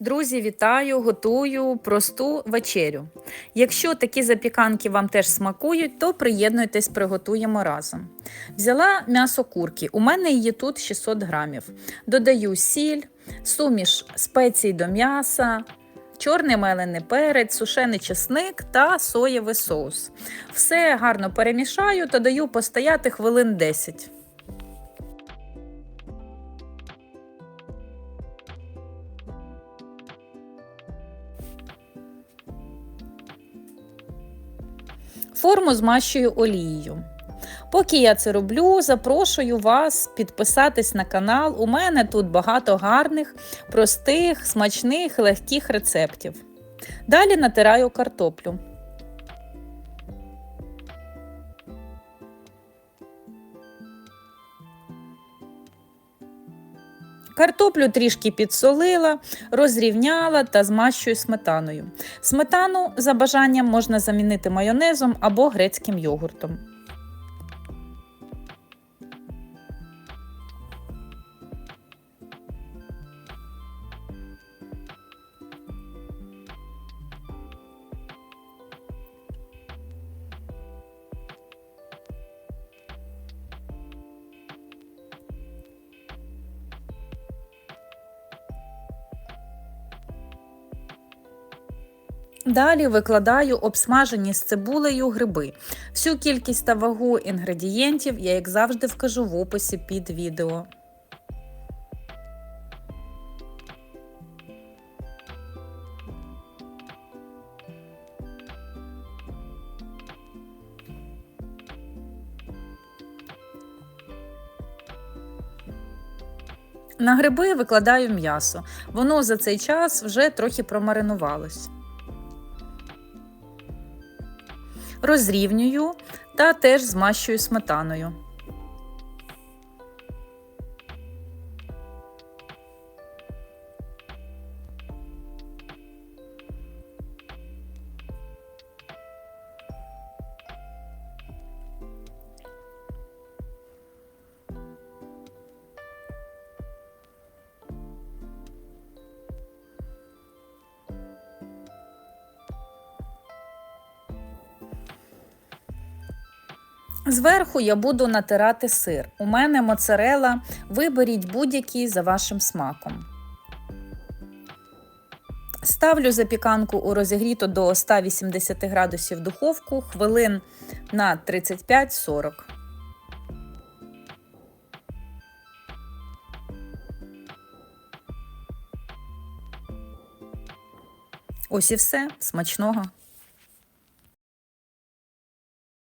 Друзі, вітаю! Готую просту вечерю. Якщо такі запіканки вам теж смакують, то приєднуйтесь, приготуємо разом. Взяла м'ясо курки, у мене її тут 600 грамів. Додаю сіль, суміш спецій до м'яса, чорний мелений перець, сушений чесник та соєвий соус. Все гарно перемішаю та даю постояти хвилин 10. Форму змащую олією. Поки я це роблю, запрошую вас підписатись на канал. У мене тут багато гарних, простих, смачних, легких рецептів. Далі натираю картоплю. Картоплю трішки підсолила, розрівняла та змащую сметаною. Сметану за бажанням можна замінити майонезом або грецьким йогуртом. Далі викладаю обсмажені з цибулею гриби. Всю кількість та вагу інгредієнтів я, як завжди, вкажу в описі під відео. На гриби викладаю м'ясо. Воно за цей час вже трохи промаринувалось. Розрівнюю та теж змащую сметаною. Зверху я буду натирати сир. У мене моцарела. Виберіть будь-який за вашим смаком. Ставлю запіканку у розігріту до 180 градусів духовку хвилин на 35-40. Ось і все. Смачного!